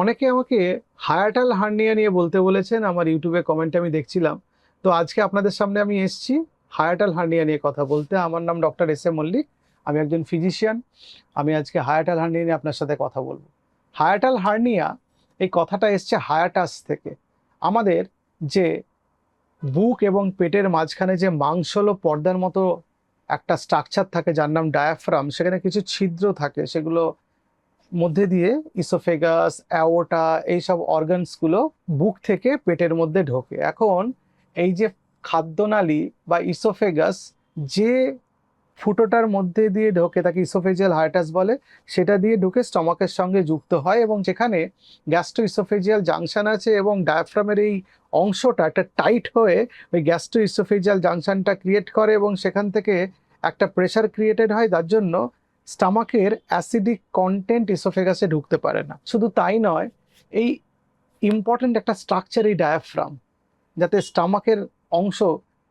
অনেকে আমাকে hiatal hernia নিয়ে বলতে বলেছেন, আমার ইউটিউবে কমেন্টে আমি দেখছিলাম। তো আজকে আপনাদের সামনে আমি এসেছি হায়াটাল হার্নিয়া নিয়ে কথা বলতে। আমার নাম ডক্টর এস এ মল্লিক, আমি একজন ফিজিশিয়ান আমি আজকে হায়াটাল হার্নিয়া নিয়ে আপনার সাথে কথা বলব। হায়াটাল হার্নিয়া, এই কথাটা এসছে হায়াটাস থেকে। আমাদের যে বুক এবং পেটের মাঝখানে যে মাংসল পর্দার মতো একটা স্ট্রাকচার থাকে যার নাম ডায়াফ্রাম সেখানে কিছু ছিদ্র থাকে, সেগুলো মধ্যে দিয়ে ইসোফেগাস, অ্যাওটা এইসব অর্গানসগুলো বুক থেকে পেটের মধ্যে ঢোকে। এখন এই যে খাদ্যনালী বা ইসোফেগাস, যে ফুটোটার মধ্যে দিয়ে ঢোকে, তাকে ইসোফেজিয়াল হাইটাস বলে, সেটা দিয়ে ঢুকে স্টমাকের সঙ্গে যুক্ত হয় এবং যেখানে গ্যাস্ট্রো ইসোফেজিয়াল জাংশন আছে এবং ডায়াফ্রামের এই অংশটা একটা টাইট হয়ে ওই গ্যাস্ট্রো ইসোফেজিয়াল জাংশনটা ক্রিয়েট করে এবং সেখান থেকে একটা প্রেশার ক্রিয়েটেড হয় যার জন্য স্টামাকের অ্যাসিডিক কন্টেন্ট ইসোফেগাসে ঢুকতে পারে না। শুধু তাই নয়, এই ইম্পর্ট্যান্ট একটা স্ট্রাকচার এই ডায়াফ্রাম যাতে স্টামাকের অংশ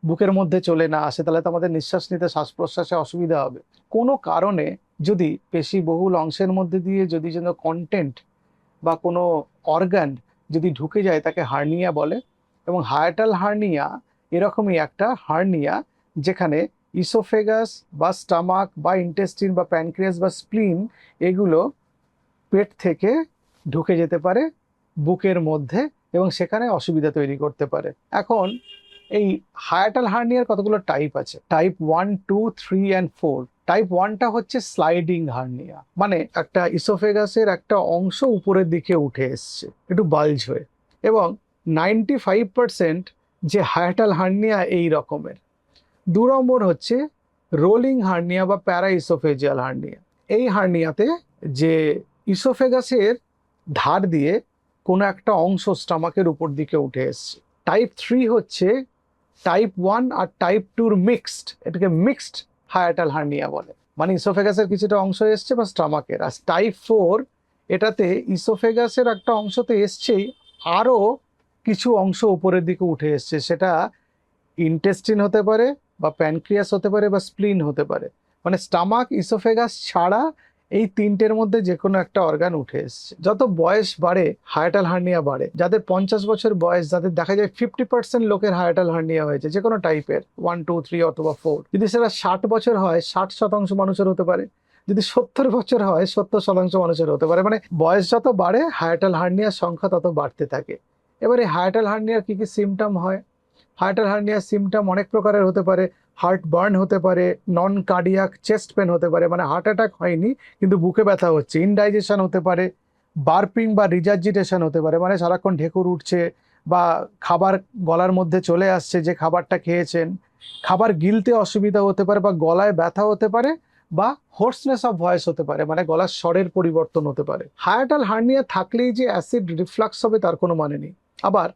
বুকের মধ্যে চলে না আসে, তাহলে তো আমাদের নিঃশ্বাস নিতে শ্বাস প্রশ্বাসে অসুবিধা হবে। কোনো কারণে যদি পেশি বহুল অংশের মধ্যে দিয়ে যদি যেন কন্টেন্ট বা কোনো অর্গান যদি ঢুকে যায়, তাকে হার্নিয়া বলে এবং হায়াটাল হার্নিয়া এরকমই একটা হার্নিয়া যেখানে ইসোফেগাস বা স্টামাক বা ইন্টেস্টিন বা প্যানক্রিয়াস বা স্প্লিন এগুলো পেট থেকে ঢুকে যেতে পারে, বুকের মধ্যে এবং সেখানে অসুবিধা তৈরি করতে পারে। এখন এই হায়াটাল হার্নিয়ার কতগুলো টাইপ আছে? Type one, two, three and four. Type ওয়ানটা হচ্ছে স্লাইডিং হার্নিয়া। মানে একটা ইসোফেগাসের একটা অংশ উপরের দিকে উঠে এসছে, একটু বালজ হয়ে। এবং নাইনটি ফাইভ পার্সেন্ট যে হায়াটাল হার্নিয়া এই রকমের। দু নম্বর হচ্ছে রোলিং হার্নিয়া বা প্যারা ইসোফেজিয়াল হার্নিয়া। এই হার্নিয়াতে যে ইসোফেগাসের ধার দিয়ে কোনো একটা অংশ স্টামাকের উপর দিকে উঠে এসছে। টাইপ থ্রি হচ্ছে টাইপ ওয়ান আর টাইপ টুর মিক্সড এটাকে মিক্সড হায়াটাল হার্নিয়া বলে। মানে ইসোফেগাসের কিছুটা অংশ এসছে বা স্টামাকের। আর টাইপ ফোর এটাতে ইসোফেগাসের একটা অংশ তো এসছেই আরও কিছু অংশ উপরের দিকে উঠে এসছে। সেটা ইন্টেস্টিন হতে পারে বা প্যানক্রিয়াস হতে পারে বা স্প্লিন হতে পারে। মানে স্টামাক ইসোফেগাস ছাড়া এই তিনটের মধ্যে যে কোনো একটা অর্গান উঠে এসছে। যত বয়স বাড়ে হায়াটাল হার্নিয়া বাড়ে, যাদের পঞ্চাশ বছর বয়স, যাদের দেখা যায় ফিফটি পার্সেন্ট লোকের হায়াটাল হার্নিয়া হয়েছে যে কোনো টাইপের ওয়ান টু থ্রি অথবা ফোর যদি সেটা ষাট বছর হয়, ষাট শতাংশ মানুষের হতে পারে। যদি সত্তর বছর হয়, সত্তর শতাংশ মানুষের হতে পারে। মানে বয়স যত বাড়ে হায়াটাল হার্নিয়ার সংখ্যা তত বাড়তে থাকে। এবারে হায়াটাল হার্নিয়ার কী কী সিমটম হয়? হায়াটাল হার্নিয়ার সিমটম অনেক প্রকারের হতে পারে হার্ট বার্ন হতে পারে নন কার্ডিয়াক চেস্ট পেন হতে পারে মানে হার্ট অ্যাটাক হয়নি, কিন্তু বুকে ব্যথা হচ্ছে ইনডাইজেশন হতে পারে বার্পিং বা রিজার্জিটেশন হতে পারে মানে সারাক্ষণ ঢেকুর উঠছে বা খাবার গলার মধ্যে চলে আসছে যে খাবারটা খেয়েছেন, খাবার গিলতে অসুবিধা হতে পারে বা গলায় ব্যথা হতে পারে বা হোর্সনেস অফ ভয়েস হতে পারে মানে গলার স্বরের পরিবর্তন হতে পারে। হায়াটাল হার্নিয়া থাকলেই যে অ্যাসিড রিফ্লাক্স হবে তার কোনো মানে নেই। আবার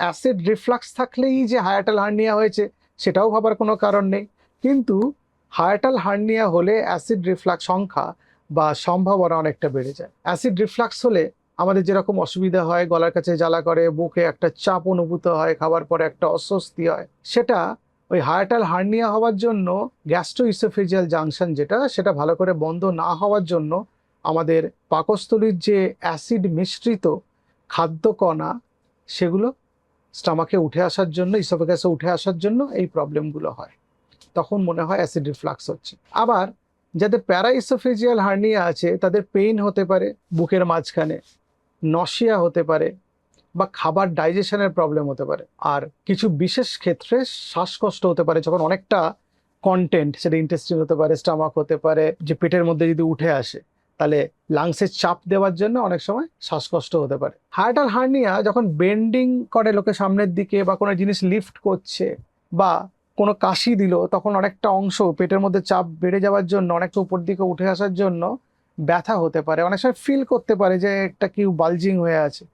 অ্যাসিড রিফ্লাক্স থাকলেই যে হায়াটাল হার্নিয়া হয়েছে, সেটাও ভাবার কোনো কারণ নেই। কিন্তু হায়াটাল হার্নিয়া হলে অ্যাসিড রিফ্লাক্স সংখ্যা বা সম্ভাবনা অনেকটা বেড়ে যায়। অ্যাসিড রিফ্লাক্স হলে আমাদের যেরকম অসুবিধা হয়, গলার কাছে জ্বালা করে, বুকে একটা চাপ অনুভূত হয়, খাবার পরে একটা অস্বস্তি হয়, সেটা ওই হায়াটাল হার্নিয়া হওয়ার জন্য গ্যাস্ট্রো ইসোফেজিয়াল জাংশন যেটা, সেটা ভালো করে বন্ধ না হওয়ার জন্য আমাদের পাকস্থলীর যে অ্যাসিড মিশ্রিত খাদ্যকণা, সেগুলো স্টামাকে উঠে আসার জন্য, ইসোফেগাসে উঠে আসার জন্য এই প্রবলেমগুলো হয়। তখন মনে হয় অ্যাসিড রিফ্লাক্স হচ্ছে। আবার যাদের প্যারাইসোফেজিয়াল হার্নিয়া আছে, তাদের পেইন হতে পারে, বুকের মাঝখানে নশিয়া হতে পারে বা খাবার ডাইজেশনের প্রবলেম হতে পারে। আর কিছু বিশেষ ক্ষেত্রে শ্বাসকষ্ট হতে পারে, যখন অনেকটা কন্টেন্ট সেটা ইন্টেস্টিন হতে পারে স্টামাক হতে পারে, যে পেটের মধ্যে যদি উঠে আসে। তাহলে লাংসের চাপ দেওয়ার জন্য অনেক সময় শ্বাসকষ্ট হতে পারে। হার্ট আর হার্নিয়া যখন বেন্ডিং করে লোকে সামনের দিকে বা কোনো জিনিস লিফট করছে বা কোনো কাশি দিল, তখন অনেকটা অংশ পেটের মধ্যে চাপ বেড়ে যাওয়ার জন্য, অনেকটা উপর দিকে উঠে আসার জন্য ব্যথা হতে পারে। অনেক সময় ফিল করতে পারে যে একটা কি বালজিং হয়ে আছে।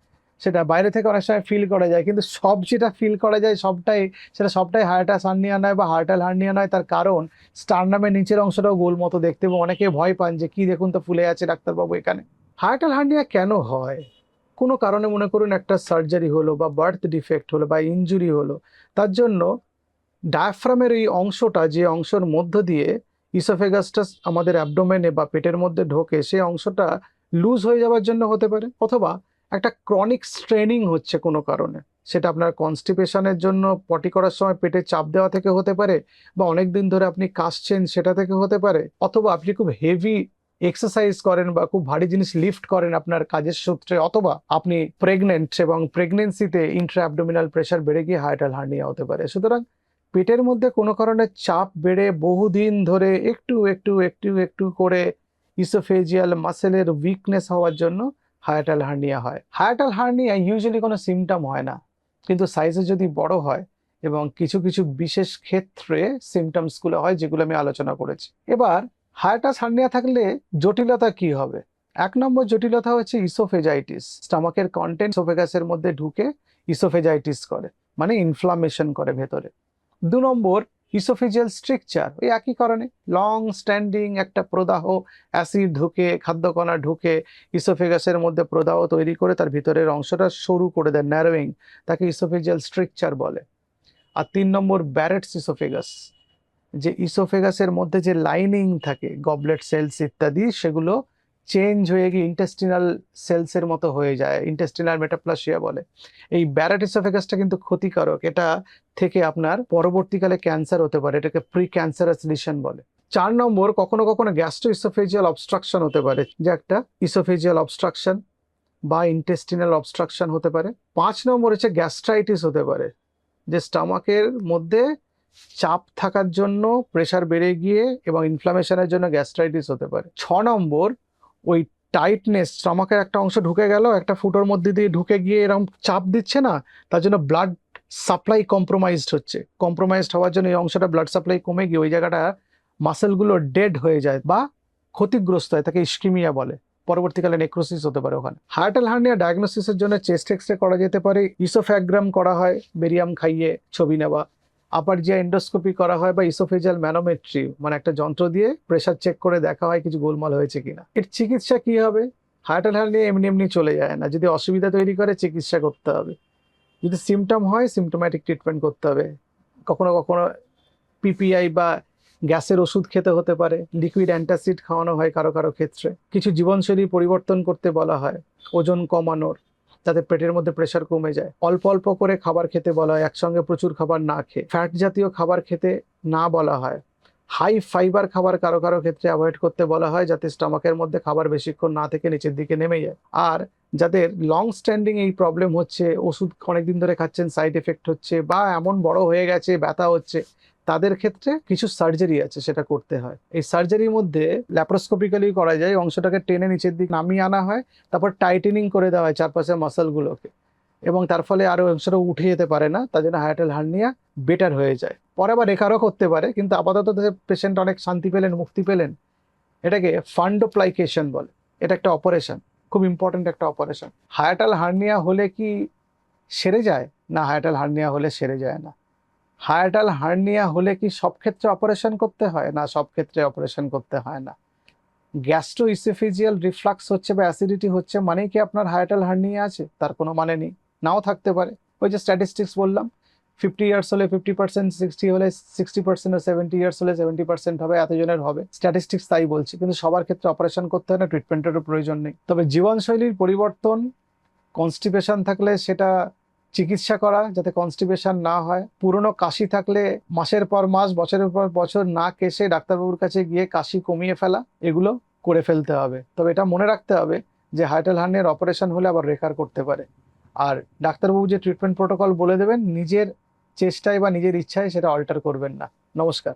সেটা বাইরে থেকে অনেক সময় ফিল করা যায়। কিন্তু সব যেটা ফিল করা যায়, সবটাই, সেটা সবটাই হার্টাস হার্নিয়া নয় বা হার্টাল হার্নিয়া নয়। তার কারণ স্টারনামের নিচের অংশটাও গোল মতো দেখতে এবং অনেকে ভয় পান যে কি দেখুন তো ফুলে আছে ডাক্তারবাবু এখানে। হার্টাল হার্নিয়া কেন হয়? কোনো কারণে মনে করুন একটা সার্জারি হলো বা বার্থ ডিফেক্ট হলো বা ইনজুরি হলো। তার জন্য ডায়াফ্রামের এই অংশটা, যে অংশের মধ্য দিয়ে ইসোফেগাসটা আমাদের অ্যাবডোমেনে বা পেটের মধ্যে ঢোকে সেই অংশটা লুজ হয়ে যাওয়ার জন্য হতে পারে। অথবা একটা ক্রনিক স্ট্রেনিং হচ্ছে কোনো কারণে। সেটা আপনার কনস্টিপেশনের জন্য পটি করার সময় পেটে চাপ দেওয়া থেকে হতে পারে বা অনেক দিন ধরে আপনি কাশছেন সেটা থেকে হতে পারে, অথবা আপনি খুব হেভি এক্সারসাইজ করেন বা খুব ভারী জিনিস লিফট করেন আপনার কাজের সূত্রে, অথবা আপনি প্রেগনেন্ট এবং প্রেগনেন্সিতে ইন্ট্রা অ্যাবডোমিনাল প্রেশার বেড়ে গিয়ে হার্টাল হার্নিয়া হতে পারে। সুতরাং পেটের মধ্যে কোনো কারণে চাপ বেড়ে বহুদিন ধরে একটু একটু একটু একটু করে ইসোফেজিয়াল মাসেলের উইকনেস হওয়ার জন্য হায়াটাল হার্নিয়া হয়। হায়াটাল হার্নিয়া ইউজুয়ালি কোনো সিমটম হয় না, কিন্তু সাইজে যদি বড় হয় এবং কিছু কিছু বিশেষ ক্ষেত্রে সিমটমসগুলো হয় যেগুলো আমি আলোচনা করেছি। এবার হায়াটাস হার্নিয়া থাকলে জটিলতা কি হবে? এক নম্বর জটিলতা হচ্ছে ইসোফেজাইটিস স্টামাকের কন্টেন্ট ইসোফেগাসের মধ্যে ঢুকে ইসোফেজাইটিস করে মানে ইনফ্লামেশন করে ভেতরে। দু নম্বর ইসোফেজিয়াল স্ট্রিকচার ওই একই কারণে লং স্ট্যান্ডিং একটা প্রদাহ অ্যাসিড ঢুকে, খাদ্যকণা ঢুকে ইসোফেগাসের মধ্যে প্রদাহ তৈরি করে তার ভিতরের অংশটা সরু করে দেয় ন্যারোয়িং তাকে ইসোফেজিয়াল স্ট্রিকচার বলে। আর তিন নম্বর ব্যারেটস ইসোফেগাস যে ইসোফেগাসের মধ্যে যে লাইনিং থাকে গবলেট সেলস ইত্যাদি, সেগুলো চেঞ্জ হয়ে গিয়ে ইন্টেস্টিনাল সেলসের মতো হয়ে যায় ইন্টেস্টিনাল মেটাপ্লাসিয়া বলে। এই ব্যারেট ইসোফেগাসটা কিন্তু ক্ষতিকারক। এটা থেকে আপনার পরবর্তীকালে ক্যান্সার হতে পারে, এটাকে প্রি ক্যান্সারাস লিশন বলে। চার নম্বর, কখনো কখনো গ্যাস্ট্রো ইসোফেজিয়াল অবস্ট্রাকশন হতে পারে, যে একটা ইসোফেজিয়াল অবস্ট্রাকশন বা ইন্টেস্টিনাল অবস্ট্রাকশন হতে পারে। পাঁচ নম্বর হচ্ছে গ্যাস্ট্রাইটিস হতে পারে, যে স্টামাকের মধ্যে চাপ থাকার জন্য প্রেশার বেড়ে গিয়ে এবং ইনফ্লামেশনের জন্য গ্যাস্ট্রাইটিস হতে পারে। ছ নম্বর ওই টাইটনেস স্টামাকের একটা অংশ ঢুকে গেল, একটা ফুটোর মধ্যে দিয়ে ঢুকে গিয়ে এরকম চাপ দিচ্ছে না, তার জন্য ব্লাড সাপ্লাই কম্প্রোমাইজড হচ্ছে। কম্প্রোমাইজড হওয়ার জন্য এই অংশটা ব্লাড সাপ্লাই কমে গিয়ে ওই জায়গাটা মাসেলগুলো ডেড হয়ে যায় বা ক্ষতিগ্রস্ত হয়, তাকে ইস্কিমিয়া বলে। পরবর্তীকালে নেক্রোসিস হতে পারে ওখানে। হার্টাল হার্নিয়া ডায়াগনোসিসের জন্য চেস্ট এক্সরে করা যেতে পারে ইসোফ্যাগ্রাম করা হয় বেরিয়াম খাইয়ে ছবি নেওয়া। আপার যে এন্ডোস্কোপি করা হয় বা ইসোফেজাল ম্যানোমেট্রি মানে একটা যন্ত্র দিয়ে প্রেশার চেক করে দেখা হয় কিছু গোলমাল হয়েছে কিনা। এর চিকিৎসা কি হবে? হার্ট হার্টাল হার্নিয়া এমনি এমনি চলে যায় না। যদি অসুবিধা তৈরি করে, চিকিৎসা করতে হবে। যদি সিমটম হয় সিমটোম্যাটিক ট্রিটমেন্ট করতে হবে। কখনো কখনো পিপিআই বা গ্যাসের ওষুধ খেতে হতে পারে। লিকুইড অ্যান্টাসিড খাওয়ানো হয় কারও কারও ক্ষেত্রে। কিছু জীবনশৈলী পরিবর্তন করতে বলা হয়। ওজন কমানোর। যাতে পেটের মধ্যে প্রেশার কমে যায়। অল্প অল্প করে খাবার খেতে বলা হয়, একসঙ্গে প্রচুর খাবার না খেয়ে। ফ্যাট জাতীয় খাবার খেতে না বলা হয়। হাই ফাইবার খাবার কারও কারও ক্ষেত্রে অ্যাভয়েড করতে বলা হয়, যাতে স্টমাকের মধ্যে খাবার বেশিক্ষণ না থেকে নিচের দিকে নেমে যায়। আর যাদের লং স্ট্যান্ডিং এই প্রবলেম হচ্ছে, ওষুধ অনেকদিন ধরে খাচ্ছেন সাইড এফেক্ট হচ্ছে বা এমন বড় হয়ে গেছে, ব্যথা হচ্ছে তাদের ক্ষেত্রে কিছু সার্জারি আছে সেটা করতে হয়। এই সার্জারির মধ্যে ল্যাপ্রোস্কোপিক্যালি করা যায়, অংশটাকে টেনে নিচের দিক নামিয়ে আনা হয়, তারপর টাইটেনিং করে দেওয়া হয় চারপাশের মাসলগুলোকে এবং তার ফলে আরও অংশটা উঠে যেতে পারে না, তার জন্য হায়াটাল হার্নিয়া বেটার হয়ে যায়। পরে আবার রেখারও করতে পারে, কিন্তু আপাতত পেশেন্ট অনেক শান্তি পেলেন, মুক্তি পেলেন, এটাকে ফান্ডোপ্লাইকেশন বলে। এটা একটা অপারেশন খুব ইম্পর্ট্যান্ট একটা অপারেশন হায়াটাল হার্নিয়া হলে কি সেরে যায়? না হায়াটাল হার্নিয়া হলে সেরে যায় না। হায়াটাল হার্নিয়া হলে কি সব ক্ষেত্রে অপারেশন করতে হয়? না, সব ক্ষেত্রে অপারেশন করতে হয় না। গ্যাস্ট্রো ইসোফিজিয়াল রিফ্লাক্স হচ্ছে বা অ্যাসিডিটি হচ্ছে মানে কি আপনার হায়াটাল হার্নিয়া আছে? তার কোনো মানে নেই। নাও থাকতে পারে। ওই যে স্ট্যাটিস্টিক্স বললাম ফিফটি ইয়ার্স হলে ফিফটি পার্সেন্ট সিক্সটি হলে সিক্সটি পার্সেন্ট সেভেন্টি ইয়ার্স হলে সেভেন্টি পার্সেন্ট হবে, এতজনের হবে। স্ট্যাটিস্টিক্স তাই বলছে, কিন্তু সবার ক্ষেত্রে অপারেশন করতে হয় না ট্রিটমেন্টেরও প্রয়োজন নেই। তবে জীবনশৈলীর পরিবর্তন কনস্টিপেশন থাকলে সেটা চিকিৎসা করা যাতে কনস্টিপেশন না হয়। পুরনো কাশি থাকলে মাসের পর মাস, বছরের পর বছর না কেসে ডাক্তারবাবুর কাছে গিয়ে কাশি কমিয়ে ফেলা, এগুলো করে ফেলতে হবে। তবে এটা মনে রাখতে হবে যে হাইটাল হার্নের অপারেশন হলে আবার রেকার করতে পারে। আর ডাক্তারবাবু যে ট্রিটমেন্ট প্রোটোকল বলে দেবেন, নিজের চেষ্টায় বা নিজের ইচ্ছায় সেটা অল্টার করবেন না। নমস্কার।